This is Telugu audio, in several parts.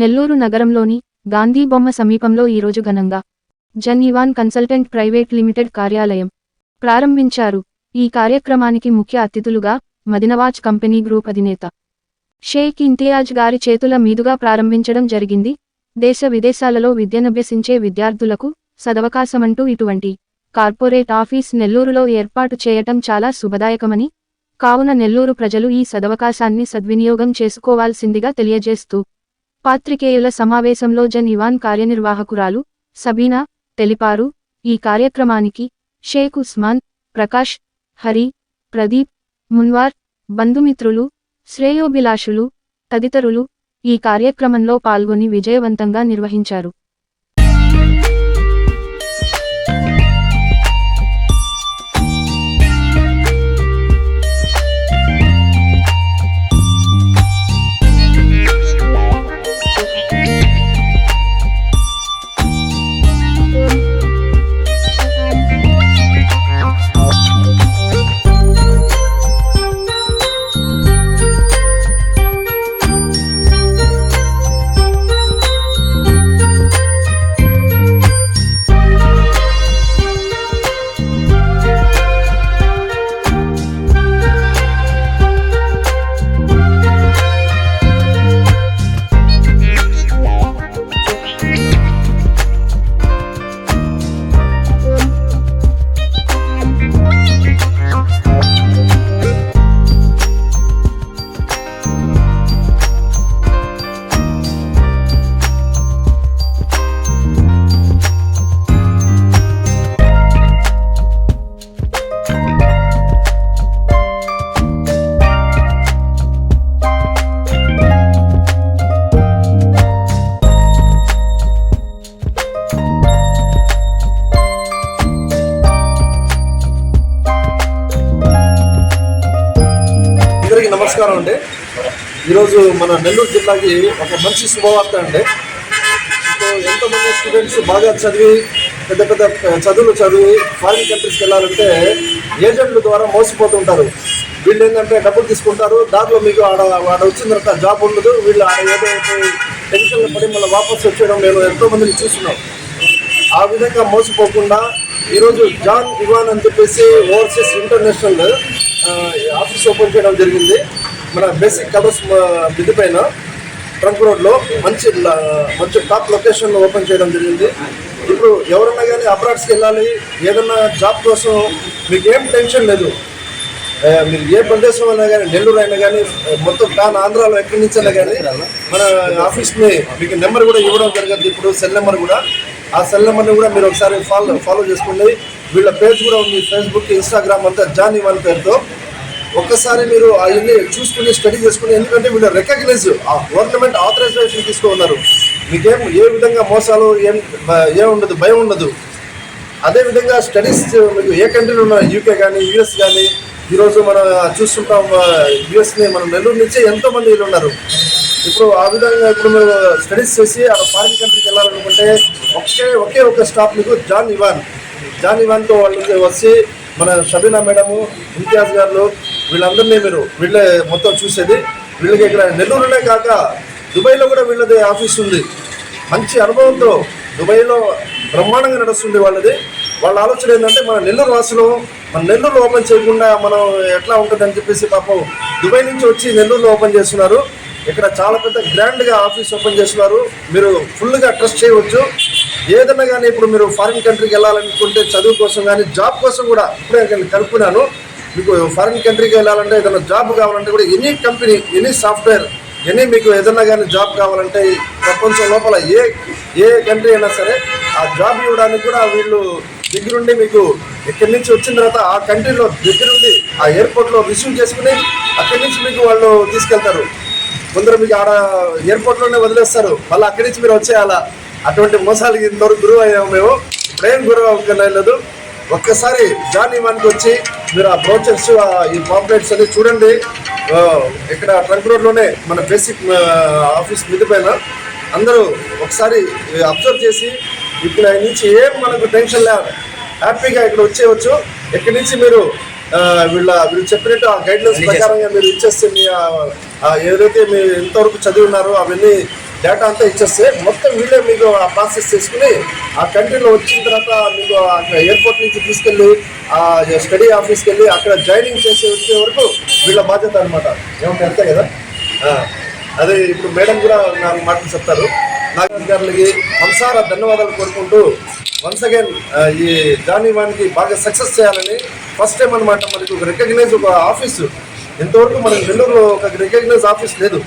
నెల్లూరు నగరంలోని గాంధీ బొమ్మ సమీపంలో ఈరోజు ఘనంగా John Ivan consultant private limited కార్యాలయం ప్రారంభించారు. ఈ కార్యక్రమానికి ముఖ్య అతిథులుగా మదినవాజ్ కంపెనీ గ్రూప్ అధినేత షేక్ ఇంతియాజ్ గారి చేతుల మీదుగా ప్రారంభించడం జరిగింది. దేశ విదేశాలలో విద్యనభ్యసించే విద్యార్థులకు సదవకాశమంటూ ఇటువంటి కార్పొరేట్ ఆఫీస్ నెల్లూరులో ఏర్పాటు చేయటం చాలా శుభదాయకమని కావున నెల్లూరు ప్రజలు ఈ సదవకాశాన్ని సద్వినియోగం చేసుకోవాల్సిందిగా తెలియజేస్తూ పాత్రికేయుల సమావేశంలో జన్ ఇవాన్ కార్యనిర్వాహకురాలు సబీనా తెలిపారు. ఈ కార్యక్రమానికి షేక్ ఉస్మాన్ ప్రకాష్ హరి ప్రదీప్ మున్వార్ బంధుమిత్రులు శ్రేయోభిలాషులు తదితరులు ఈ కార్యక్రమంలో పాల్గొని విజయవంతంగా నిర్వహించారు. నమస్కారం అండి. ఈరోజు మన నెల్లూరు జిల్లాకి ఒక మంచి శుభవార్త అండి. సో ఎంతోమంది స్టూడెంట్స్ బాగా చదివి పెద్ద పెద్ద చదువులు చదివి ఫారిన్ కంట్రీస్కి వెళ్ళాలంటే ఏజెంట్ల ద్వారా మోసపోతుంటారు వీళ్ళు ఏంటంటే డబ్బులు తీసుకుంటారు దాంట్లో మీకు ఆడ ఆడ వచ్చిన తర్వాత జాబ్ ఉండదు వీళ్ళు ఆడ ఏదో టెన్షన్లు పడి మళ్ళీ వాపస్ వచ్చేయడం నేను ఎంతో మందిని ఆ విధంగా మోసపోకుండా ఈరోజు జాన్ ఇవాన్ అని చెప్పేసి ఓవర్సీస్ ఇంటర్నేషనల్ ఆఫీస్ ఓపెన్ చేయడం జరిగింది. మన బేసిక్ కలర్స్ మిది పైన ట్రంక్ రోడ్లో మంచి మంచి టాప్ లొకేషన్లో ఓపెన్ చేయడం జరిగింది. ఇప్పుడు ఎవరన్నా కానీ అబ్రాడ్స్కి వెళ్ళాలి ఏదన్నా జాబ్ కోసం మీకు ఏం టెన్షన్ లేదు. మీరు ఏ ప్రదేశం అయినా కానీ నెల్లూరు అయినా కానీ మొత్తం ప్యాన్ ఆంధ్రాలో ఎక్కడి నుంచి అయినా కానీ మన ఆఫీస్ని మీకు నెంబర్ కూడా ఇవ్వడం జరిగింది. ఇప్పుడు సెల్ నెంబర్ కూడా ఆ సెల్ నెంబర్ని కూడా మీరు ఒకసారి ఫాలో ఫాలో చేసుకోండి. వీళ్ళ పేజ్ కూడా ఉంది ఫేస్బుక్ ఇన్స్టాగ్రామ్ అంతా జాన్ ఇవాన్ పేరుతో. ఒక్కసారి మీరు అవన్నీ చూసుకుని స్టడీ చేసుకుని ఎందుకంటే వీళ్ళు రికగ్నైజ్ ఆ గవర్నమెంట్ ఆథరైజేషన్ తీసుకున్నారు మీకేం ఏ విధంగా మోసాలు ఏం ఏం ఉండదు భయం ఉండదు. అదేవిధంగా స్టడీస్ మీకు ఏ కంట్రీలో ఉన్న యూకే కానీ యూఎస్ కానీ ఈరోజు మనం చూస్తుంటాం యూఎస్ని మనం నెల్లూరు నుంచి ఎంతో మంది వీళ్ళు ఉన్నారు. ఇప్పుడు ఆ విధంగా ఇప్పుడు మీరు స్టడీస్ చేసి ఆ ఫారిన్ కంట్రీకి వెళ్ళాలనుకుంటే ఒకే ఒకే ఒక స్టాప్ మీకు జాన్ ఇవాన్. జాన్ ఇవాన్తో వాళ్ళు వచ్చి మన షబీనా మేడము ఇంతియాజ్ గారు వీళ్ళందరినీ మీరు వీళ్ళే మొత్తం చూసేది. వీళ్ళకి ఇక్కడ నెల్లూరునే కాక దుబాయ్లో కూడా వీళ్ళది ఆఫీస్ ఉంది. మంచి అనుభవంతో దుబాయ్లో బ్రహ్మాండంగా నడుస్తుంది వాళ్ళది. వాళ్ళ ఆలోచన ఏంటంటే మన నెల్లూరు వాసులు మన నెల్లూరు ఓపెన్ చేయకుండా మనం ఎట్లా ఉంటుందని చెప్పేసి పాపం దుబాయ్ నుంచి వచ్చి నెల్లూరులో ఓపెన్ చేస్తున్నారు. ఇక్కడ చాలా పెద్ద గ్రాండ్గా ఆఫీస్ ఓపెన్ చేస్తున్నారు. మీరు ఫుల్గా ట్రస్ట్ చేయవచ్చు. ఏదైనా కానీ ఇప్పుడు మీరు ఫారిన్ కంట్రీకి వెళ్ళాలనుకుంటే చదువు కోసం కానీ జాబ్ కోసం కూడా ఇప్పుడే కనుక్కున్నాను. మీకు ఫారిన్ కంట్రీకి వెళ్ళాలంటే ఏదైనా జాబ్ కావాలంటే కూడా any company any software any మీకు ఏదైనా కానీ జాబ్ కావాలంటే ప్రపంచం లోపల ఏ ఏ కంట్రీ అయినా సరే ఆ జాబ్ ఇవ్వడానికి కూడా వీళ్ళు దగ్గరుండి మీకు ఇక్కడి నుంచి వచ్చిన తర్వాత ఆ కంట్రీలో దగ్గరుండి ఆ ఎయిర్పోర్ట్లో రిసీవ్ చేసుకుని అక్కడి నుంచి మీకు వాళ్ళు తీసుకెళ్తారు. కొందరు మీకు ఆడ ఎయిర్పోర్ట్లోనే వదిలేస్తారు. మళ్ళీ అక్కడి నుంచి మీరు వచ్చేయాలా. అటువంటి మోసాలకి ఇంతవరకు గురువు అయ్యాము మేము. ఇప్పుడేం గురువు అవ్వలేదు ఒక్కసారి జాన్ ఇమాన్కి వచ్చి మీరు ఆ బ్రోచర్స్ ఈ పాంప్లెట్స్ అన్ని చూడండి. ఇక్కడ ట్రంక్ రోడ్లోనే మన బేసిక్ ఆఫీస్ మిద్ది పైన అందరూ ఒకసారి అబ్జర్వ్ చేసి ఇక్కడ నుంచి ఏం మనకు టెన్షన్ లేదు హ్యాపీగా ఇక్కడ వచ్చేయచ్చు. ఇక్కడి నుంచి మీరు వీళ్ళ వీళ్ళు చెప్పినట్టు ఆ గైడ్ లైన్స్ ప్రకారంగా మీరు ఇచ్చేస్తే మీ ఏదైతే మీరు ఎంతవరకు చదివి ఉన్నారో అవన్నీ డేటా అంతా ఇచ్చేస్తే మొత్తం వీళ్ళే మీకు ఆ ప్రాసెస్ చేసుకుని ఆ కంట్రీలో వచ్చిన తర్వాత మీకు అక్కడ ఎయిర్పోర్ట్ నుంచి తీసుకెళ్ళి ఆ స్టడీ ఆఫీస్కి వెళ్ళి అక్కడ జాయినింగ్ చేసి వచ్చే వరకు వీళ్ళ బాధ్యత అనమాట ఏమంటే అంతే కదా? అదే ఇప్పుడు మేడం కూడా నాకు మాటలు చెప్తారు. నాగరాజ్ గారికి మనసారా ధన్యవాదాలు కోరుకుంటూ వన్స్ అగైన్ ఈ జానీ వానికి బాగా సక్సెస్ చేయాలని ఫస్ట్ టైం అనమాట మనకి ఒక రికగ్నైజ్ ఒక ఆఫీసు ఇంతవరకు మనకి నెల్లూరులో ఒక రికగ్నైజ్ ఆఫీస్ లేదు.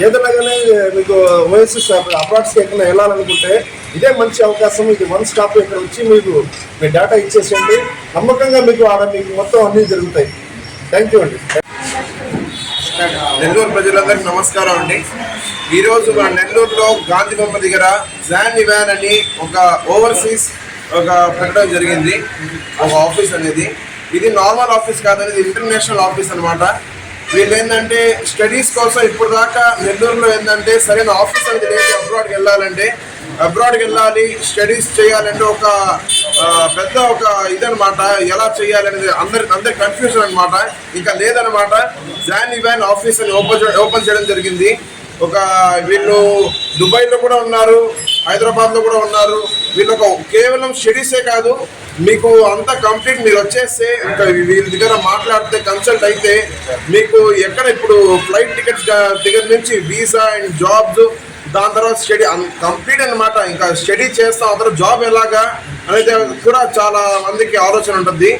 ఏదైనా కానీ మీకు ఓఎస్ఎస్ అప్రాడ్స్కి ఎక్కడ వెళ్ళాలనుకుంటే ఇదే మంచి అవకాశం. ఇది వన్ స్టాప్ ఇక్కడ వచ్చి మీకు మీ డేటా ఇచ్చేసేయండి. నమ్మకంగా మీకు ఆడ మీకు మొత్తం అన్నీ జరుగుతాయి. థ్యాంక్ యూ అండి. నెల్లూరు ప్రజలందరికీ నమస్కారం అండి. ఈరోజు మన నెల్లూరులో గాంధీ బొమ్మ దగ్గర జాన్ ఇవాన్ అని ఒక ఓవర్సీస్ ఒక ప్రకటన జరిగింది. ఒక ఆఫీస్ అనేది. ఇది నార్మల్ ఆఫీస్ కాదు ఇది ఇంటర్నేషనల్ ఆఫీస్ అన్నమాట. వీళ్ళు ఏంటంటే స్టడీస్ కోసం ఇప్పుడు దాకా నెల్లూరులో ఏంటంటే సరైన ఆఫీస్ అనేది లేదు అబ్రాడ్కి వెళ్ళాలంటే అబ్రాడ్కి వెళ్ళాలి స్టడీస్ చేయాలంటే ఒక పెద్ద ఒక ఇదనమాట ఎలా చేయాలనేది అందరి అందరి కన్ఫ్యూజన్ అనమాట ఇంకా లేదనమాట జాన్ ఇవాన్ ఆఫీస్ అని ఓపెన్ ఓపెన్ చేయడం జరిగింది. ఒక వీళ్ళు దుబాయ్లో కూడా ఉన్నారు హైదరాబాద్లో కూడా ఉన్నారు. వీళ్ళు ఒక కేవలం స్టడీసే కాదు మీకు అంతా కంప్లీట్ మీరు వచ్చేస్తే ఇంకా వీళ్ళ దగ్గర మాట్లాడితే కన్సల్ట్ అయితే మీకు ఎక్కడ ఇప్పుడు ఫ్లైట్ టికెట్స్ దగ్గర నుంచి వీసా అండ్ జాబ్స్ దాని తర్వాత స్టడీ కంప్లీట్ అన్నమాట. ఇంకా స్టడీ చేస్తాం తర్వాత జాబ్ ఎలాగా అనేది కూడా చాలా మందికి ఆలోచన ఉంటుంది.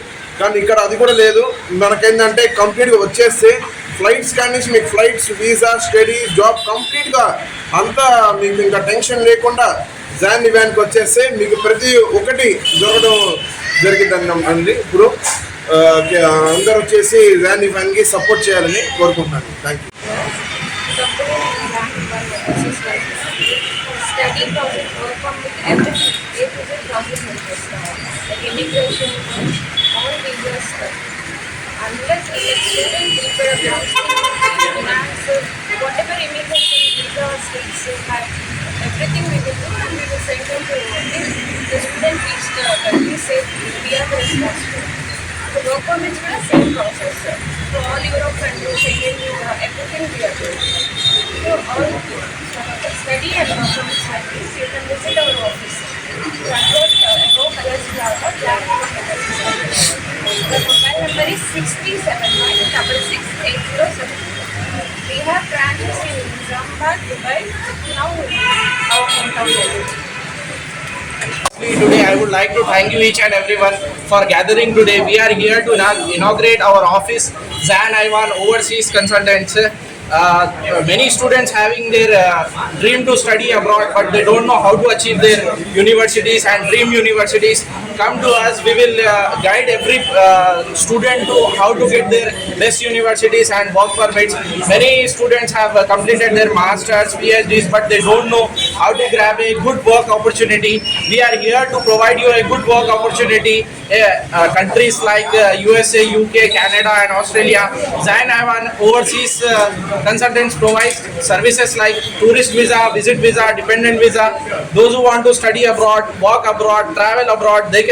కానీ ఇక్కడ అది కూడా లేదు. మనకేంటంటే కంప్లీట్గా వచ్చేస్తే ఫ్లైట్స్ కానీ మీకు ఫ్లైట్స్ వీసా స్టడీ జాబ్ కంప్లీట్గా అంతా మీకు ఇంకా టెన్షన్ లేకుండా జాన్ని వ్యాన్ వచ్చేస్తే మీకు ప్రతి ఒక్కటి దొరకడం జరిగిందండి అండి. ఇప్పుడు అందరూ వచ్చేసి జాన్ని వ్యాన్కి సపోర్ట్ చేయాలని కోరుకుంటున్నాను. Thank you whatever immigrants in India or states have, everything we will do and we will send them to this. The student reach the country. We are the responsible. The work permits were the same process. So all Europe countries, Schengen, everything we are doing. So all uh, study and work permits like this, you can visit our office. Uh, the mobile number is 6379 Today, I would like to thank you each and everyone for gathering today. We are here to inaugurate our office, Zan Ivan Overseas Consultants. Uh, many students having their uh, dream to study abroad, but they don't know how to achieve their universities and dream universities. Come to us. We will uh, guide every uh, student to how to get their best universities and work permits. Many students have uh, completed their masters, PhDs, but they don't know how to grab a good work opportunity. We are here to provide you a good work opportunity. Uh, uh, countries like uh, USA, UK, Canada, and Australia. Zain Ivan Overseas uh, Consultants provide services like tourist visa, visit visa, dependent visa. Those who want to study abroad, work abroad, travel abroad, they can